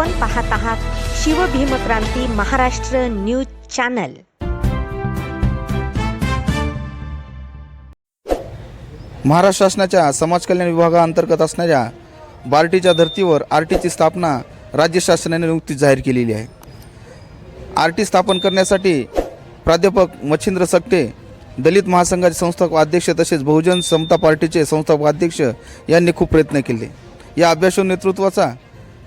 आपण पाहत आहात शिवभीमक्रांती महाराष्ट्र न्यूज चॅनल. महाराष्ट्र शासनाच्या समाज कल्याण विभागाअंतर्गत असणाऱ्या बार्टीच्या धर्तीवर आर टीची स्थापना राज्य शासनाने नुकतीच जाहीर केलेली आहे. आर टी स्थापन करण्यासाठी प्राध्यापक मच्छिंद्र सकटे दलित महासंघाचे संस्थापक अध्यक्ष तसेच बहुजन समता पार्टीचे संस्थापक अध्यक्ष यांनी खूप प्रयत्न केले. या अभ्यासू नेतृत्वाचा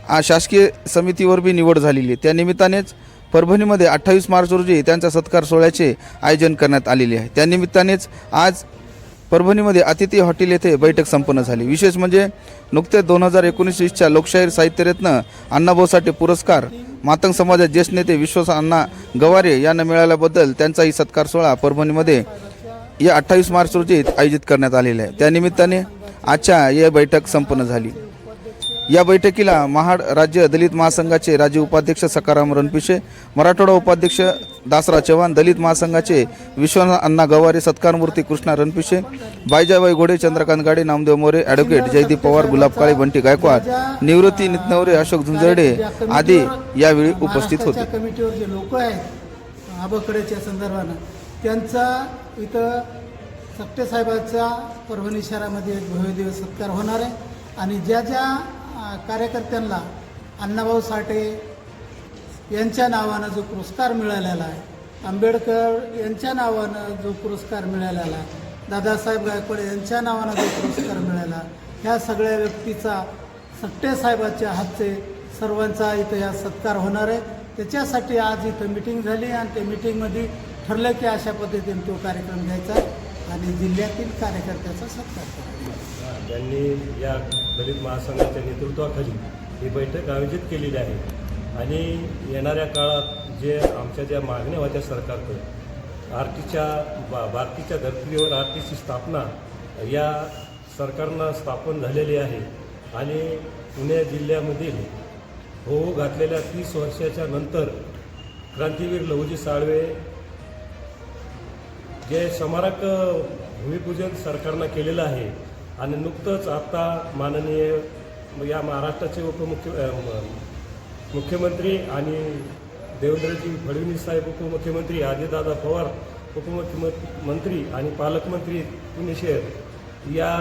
आज शासकीय समितीवर बी निवड झालेली आहे. त्या निमित्तानेच परभणीमध्ये अठ्ठावीस मार्च रोजी त्यांच्या सत्कार सोहळ्याचे आयोजन करण्यात आलेले आहे. त्यानिमित्तानेच आज परभणीमध्ये अतिथी हॉटेल येथे बैठक संपन्न झाली. विशेष म्हणजे नुकतेच दोन हजार एकोणीस वीसच्या लोकशाहीर साहित्यरत्न अण्णाभाऊ साठे पुरस्कार मातंग समाजात ज्येष्ठ नेते विश्वास अण्णा गवारे यांना मिळाल्याबद्दल त्यांचाही सत्कार सोहळा परभणीमध्ये या अठ्ठावीस मार्च रोजी आयोजित करण्यात आलेला आहे. त्यानिमित्ताने आजच्या या बैठक संपन्न झाली. या बैठकीला महाड राज्य दलित महासंघाचे राज्य उपाध्यक्ष सकाराम रणपिशे मराठवाडा उपाध्यक्ष दासरा चव्हाण दलित महासंघाचे विश्वनाथ अण्णा गवारे सत्कारमूर्ती कृष्णा रणपिशे बायजाबाई घोडे चंद्रकांत गाडे नामदेव मोरे ॲडव्होकेट जयदीप पवार गुलाब काळे बंटी गायकवाड निवृत्ती नितनवरे अशोक झुंजरडे आदी यावेळी उपस्थित होते. कमिटीवर जे लोक आहेत संदर्भानं त्यांचा इथं सक्टे साहेबांचा परभणी शहरामध्ये एक भव्य दिवस सत्कार होणार आहे. आणि ज्या ज्या कार्यकर्त्यांना अण्णाभाऊ साठे यांच्या नावानं जो पुरस्कार मिळालेला आहे आंबेडकर यांच्या नावानं जो पुरस्कार मिळालेला आहे दादासाहेब गायकवाड यांच्या नावानं जो पुरस्कार मिळाला ह्या सगळ्या व्यक्तीचा सट्टेसाहेबाच्या हातचे सर्वांचा इथं या सत्कार होणार आहे. त्याच्यासाठी आज इथं मिटिंग झाली आणि त्या मिटिंगमध्ये ठरलं की अशा पद्धतीने तो कार्यक्रम घ्यायचा आणि जिल्ह्यातील कार्यकर्त्याचा सत्कार करायचा. त्यांनी या दलित महासंघाच्या नेतृत्वाखाली ही बैठक आयोजित केलेली आहे आणि येणाऱ्या काळात जे आमच्या ज्या मागण्या होत्या सरकारकडे आरतीच्या बा भारतीच्या धर्तीवर आर टीची स्थापना या सरकारनं स्थापन झालेली आहे आणि पुणे जिल्ह्यामधील होऊ घातलेल्या तीस वर्षाच्या नंतर क्रांतीवीर लहुजी साळवे जे स्मारक भूमिपूजन सरकारनं केलेलं आहे आणि नुकतंच आता माननीय या महाराष्ट्राचे उपमुख्य मुख्यमंत्री आणि देवेंद्रजी फडणवीस साहेब उपमुख्यमंत्री आदिदादा पवार उपमुख्यमंत्री आणि पालकमंत्री पुणे शहर या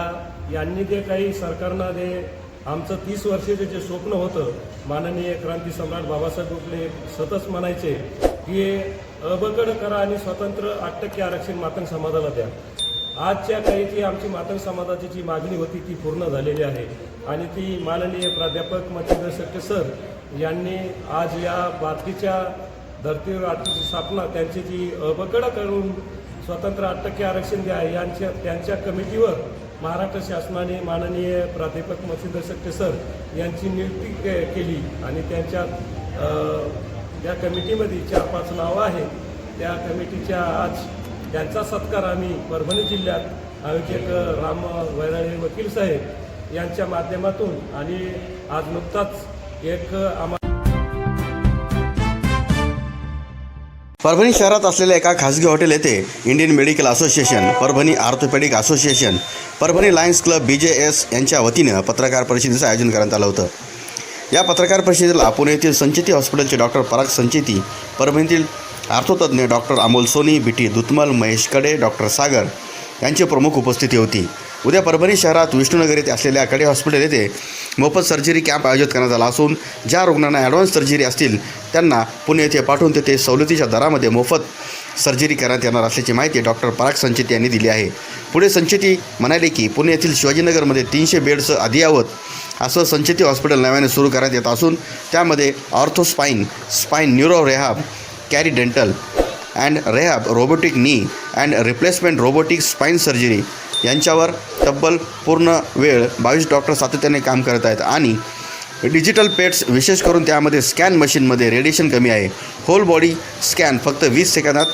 यांनी जे काही सरकारनं जे आमचं तीस वर्षाचं जे स्वप्न होतं माननीय क्रांती सम्राट बाबासाहेब गोखले सतत म्हणायचे की अबकड करा आणि स्वतंत्र आठ टक्के आरक्षण मातंग समाजाला द्या. आजच्या काही जी आमची मातंग समाजाची जी मागणी होती ती पूर्ण झालेली आहे. आणि ती माननीय प्राध्यापक मच्छिंद्र शेट्टे सर यांनी आज या भारतीच्या धर्तीवर आठची स्थापना त्यांची जी अबकड करून स्वतंत्र आठ टक्के आरक्षण द्या यांच्या त्यांच्या कमिटीवर महाराष्ट्र शासनाने माननीय प्राध्यापक मच्छिंद्र शेट्टे सर यांची नियुक्ती के केली आणि त्यांच्या या कमिटीमध्ये चार पाच नावं आहेत त्या कमिटीच्या आज त्यांचा सत्कार आम्ही परभणी जिल्ह्यात आयोजक राम वैराळे वकील साहेब यांच्या माध्यमातून आणि आज नुकताच एक आम्हाला परभणी शहरात असलेल्या एका खासगी हॉटेल येथे Indian medical association Parbhani orthopedic association Parbhani lions club B J S यांच्या वतीनं पत्रकार परिषदेचं आयोजन करण्यात आलं होतं. या पत्रकार परिषदेला पुणे येथील संचेती हॉस्पिटलचे डॉक्टर पराग संचेती परभणीतील आर्थोतज्ञ डॉक्टर अमोल सोनी बिटी दुतमल महेशकडे डॉक्टर सागर यांची प्रमुख उपस्थिती होती. उद्या परभणी शहरात विष्णुनगर येथे असलेल्या कडे हॉस्पिटल येथे मोफत सर्जरी कॅम्प आयोजित करण्यात आला असून ज्या रुग्णांना ॲडव्हान्स सर्जरी असतील त्यांना पुणे येथे पाठवून तेथे सवलतीच्या दरामध्ये मोफत सर्जरी करण्यात येणार असल्याची माहिती डॉक्टर पराग संचेती यांनी दिली आहे. पुढे संचेती म्हणाले की पुणे येथील शिवाजीनगरमध्ये तीनशे बेडचं अद्ययावत असं संचेती हॉस्पिटल नव्याने सुरू करण्यात येत असून त्यामध्ये ortho spine spine neuro rehab carry dental and rehab robotic knee and replacement robotic spine surgery यांच्यावर तब्बल पूर्ण वेळ बावीस डॉक्टर सातत्याने काम करत आहेत आणि डिजिटल पेट्स विशेष करून त्यामध्ये स्कॅन मशीनमध्ये रेडिएशन कमी आहे. होल बॉडी स्कॅन फक्त वीस सेकंदात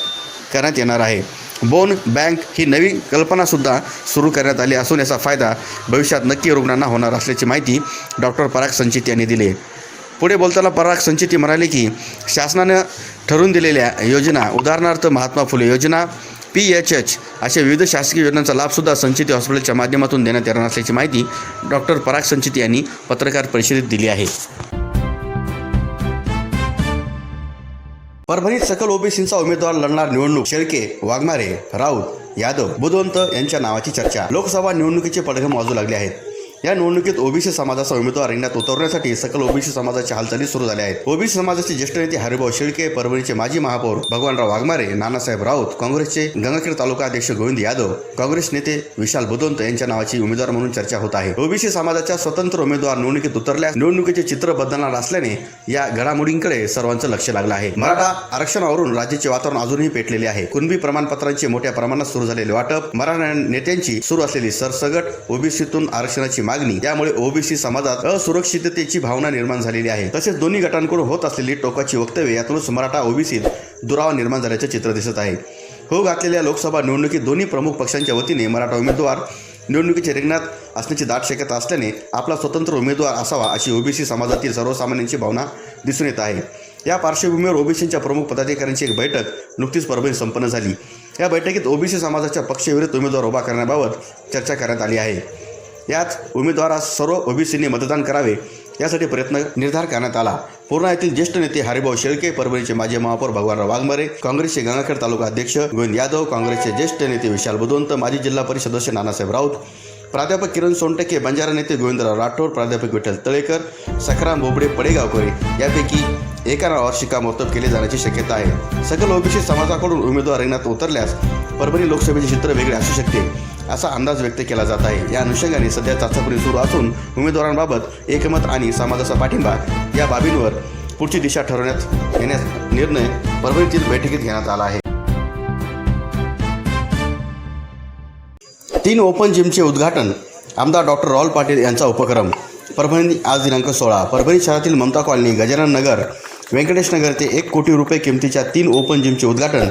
करण्यात येणार आहे. बोन बँक ही नवी कल्पनासुद्धा सुरू करण्यात आली असून याचा फायदा भविष्यात नक्की रुग्णांना होणार असल्याची माहिती डॉक्टर पराग संचित यांनी दिली पुढे बोलताना पराग संचिती म्हणाले की शासनानं ठरवून दिलेल्या योजना उदाहरणार्थ महात्मा फुले योजना पी एच एच अशा विविध शासकीय योजनांचा लाभसुद्धा संचिती हॉस्पिटलच्या माध्यमातून देण्यात येणार असल्याची माहिती डॉक्टर पराग संचिती यांनी पत्रकार परिषदेत दिली आहे. परभणीत सकल ओबीसींचा उमेदवार लढणार निवडणूक. शेळके वाघमारे राऊत यादव बुधवंत यांच्या नावाची चर्चा. लोकसभा निवडणुकीचे पडघम वाजू लागले आहेत. या निवडणुकीत ओबीसी समाजाचा उमेदवार रिंगणात उतरवण्यासाठी सकल ओबीसी समाजाच्या हालचाली सुरू झाल्या आहेत. ओबीसी समाजाचे ज्येष्ठ नेते हरिभाऊ शेळके परभणीचे माजी महापौर भगवानराव वाघमारे नानासाहेब राऊत काँग्रेसचे गंगाखेड तालुका अध्यक्ष गोविंद यादव काँग्रेस नेते विशाल बुदंत यांच्या नावाची उमेदवार म्हणून चर्चा होत आहे. ओबीसी समाजाच्या स्वतंत्र उमेदवार निवडणुकीत उतरल्यास निवडणुकीचे चित्र बदलणार असल्याने या घडामोडींकडे सर्वांचं लक्ष लागलं आहे. मराठा आरक्षणावरून राज्याचे वातावरण अजूनही पेटलेले आहे. कुणबी प्रमाणपत्रांचे मोठ्या प्रमाणात सुरू झालेले वाटप मराठा नेत्यांची सुरू असलेली सरसगट ओबीसीतून आरक्षणाची मागणी. त्यामुळे ओबीसी समाजात असुरक्षिततेची भावना निर्माण झालेली आहे. तसेच दोन्ही गटांकडून होत असलेली टोकाची वक्तव्य यातूनच मराठा ओबीसीत दुरावा निर्माण झाल्याचे चित्र दिसत आहे. हो घातलेल्या लोकसभा निवडणुकीत दोन्ही प्रमुख पक्षांच्या वतीने मराठा उमेदवार निवडणुकीच्या रिंगणात असण्याची दाट शक्यता असल्याने आपला स्वतंत्र उमेदवार असावा अशी ओबीसी समाजातील सर्वसामान्यांची भावना दिसून येत आहे. या पार्श्वभूमीवर ओबीसीच्या प्रमुख पदाधिकाऱ्यांची एक बैठक नुकतीच परभणी संपन्न झाली. या बैठकीत ओबीसी समाजाच्या पक्षविरुद्ध उमेदवार उभा करण्याबाबत चर्चा करण्यात आली आहे. याच उमेदवारास सर्व ओबीसींनी मतदान करावे यासाठी प्रयत्न निर्धार करण्यात आला. पूर्णा येथील ज्येष्ठ नेते हरिभाऊ शेळके परभणीचे माजी महापौर भगवानराव वाघमारे काँग्रेसचे गंगाखेड तालुका अध्यक्ष गोविंद यादव काँग्रेसचे ज्येष्ठ नेते विशाल बुदवंत माजी जिल्हा परिषद सदस्य नानासाहेब राऊत प्राध्यापक किरण सोनटके बंजारा नेते गोविंदराव राठोड प्राध्यापक विठ्ठल तळेकर सखाराम बोबडे पडेगावकरे यापैकी एका नावावर शिक्कामोर्तब केले जाण्याची शक्यता आहे. सकल ओबीसी समाजाकडून उमेदवार रिंगणात उतरल्यास परभणी लोकसभेचे चित्र वेगळे असू शकते. असा अंदाज व्यक्त केला जात आहे. या अनुषंगाने सध्या चाचपणी सुरू असून उमेदवारांबाबत एकमत आणि समाजाचा पाठिंबा या बाबींवर पुढची दिशा ठरवण्यात येण्यास निर्णय परभणीतील बैठकीत घेण्यात आला आहे. तीन ओपन जिमचे उद्घाटन आमदार डॉक्टर राहुल पाटील यांचा उपक्रम. परभणी आज दिनांक सोळा. परभणी शहरातील ममता कॉलनी गजानन नगर व्यंकटेश नगर ते एक कोटी रुपये किमतीच्या तीन ओपन जिमचे उद्घाटन.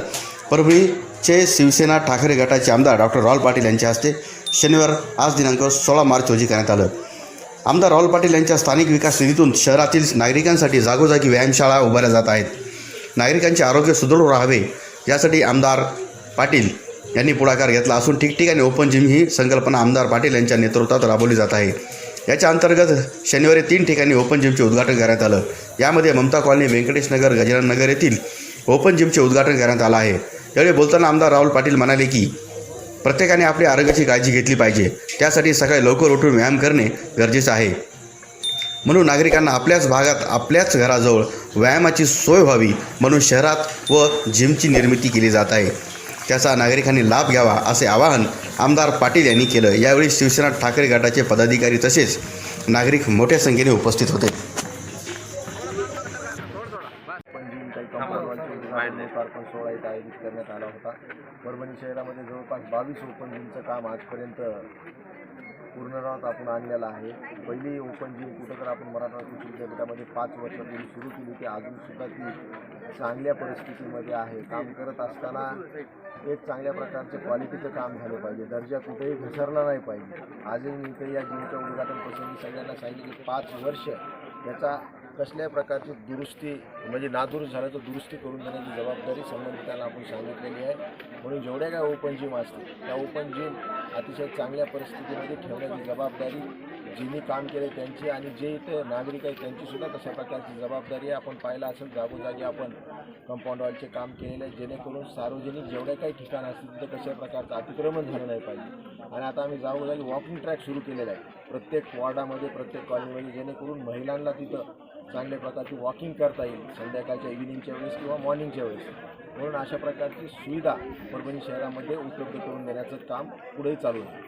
परभणी चे शिवसेना ठाकरे गटाचे आमदार डॉक्टर राहुल पाटील यांच्या हस्ते शनिवार आज दिनांक सोळा मार्च रोजी करण्यात आलं. आमदार राहुल पाटील यांच्या स्थानिक विकास निधीतून शहरातील नागरिकांसाठी जागोजागी व्यायामशाळा उभारल्या जात आहेत. नागरिकांचे आरोग्य सुदृढ राहावे यासाठी आमदार पाटील यांनी पुढाकार घेतला असून ठिकठिकाणी ओपन जिम ही संकल्पना आमदार पाटील यांच्या नेतृत्वात राबवली जात आहे. याच्या अंतर्गत शनिवारी तीन ठिकाणी ओपन जिमचे उद्घाटन करण्यात आलं. यामध्ये ममता कॉलनी व्यंकटेश नगर गजानन नगर येथील ओपन जिमचे उद्घाटन करण्यात आलं आहे. यावेळी बोलताना आमदार राहुल पाटील म्हणाले की प्रत्येकाने आपल्या आरोग्याची काळजी घेतली पाहिजे. त्यासाठी सकाळी लवकर उठून व्यायाम करणे गरजेचं आहे. म्हणून नागरिकांना आपल्याच भागात आपल्याच घराजवळ व्यायामाची सोय व्हावी म्हणून शहरात व जिमची निर्मिती केली जात आहे. त्याचा नागरिकांनी लाभ घ्यावा असे आवाहन आमदार पाटील यांनी केलं. यावेळी शिवसेना ठाकरे गटाचे पदाधिकारी तसेच नागरिक मोठ्या संख्येने उपस्थित होते. लोकार्पण आयोजित करण्यात आला होता. परभणी शहरामध्ये जवळपास बावीस ओपन जिमचं काम आजपर्यंत पूर्णरावात आपण आणलेलं आहे. पहिली ओपन जिम कुठं तर आपण मराठा कृषी विद्यापीठामध्ये पाच वर्षापूर्वी सुरू केली ती अजूनसुद्धा ती चांगल्या परिस्थितीमध्ये आहे. काम करत असताना एक चांगल्या प्रकारचं क्वालिटीचं काम झालं पाहिजे. दर्जा कुठेही घसरला नाही पाहिजे. आजही मी इथे या जिमच्या उद्घाटन मी सगळ्यांना सांगितलं की पाच वर्ष याचा कसल्याही प्रकारची दुरुस्ती म्हणजे नादुरुस्त झालं तर दुरुस्ती करून देण्याची जबाबदारी संबंधितांना आपण सांगितलेली आहे. म्हणून जेवढ्या काय ओपन जिम असतील त्या ओपन जिम अतिशय चांगल्या परिस्थितीमध्ये ठेवण्याची जबाबदारी जिनी काम केले त्यांची आणि जे इथे नागरिक आहेत त्यांचीसुद्धा तशा प्रकारची जबाबदारी आहे आपण पाहिलं असेल. जागोजागी आपण कंपाऊंड वॉलचे काम केलेले आहे जेणेकरून सार्वजनिक जेवढ्या काही ठिकाणं असतील तिथं कशा प्रकारचं अतिक्रमण झालं नाही पाहिजे. आणि आता आम्ही जागोजागी वॉकिंग ट्रॅक सुरू केलेला आहे. प्रत्येक वॉर्डामध्ये प्रत्येक कॉलनीमध्ये जेणेकरून महिलांना तिथं चांगल्या प्रकारची वॉकिंग करता येईल संध्याकाळच्या इव्हिनिंगच्या वेळेस किंवा मॉर्निंगच्या वेळेस. म्हणून अशा प्रकारची सुविधा परभणी शहरामध्ये उपलब्ध करून देण्याचं काम पुढेही चालू आहे.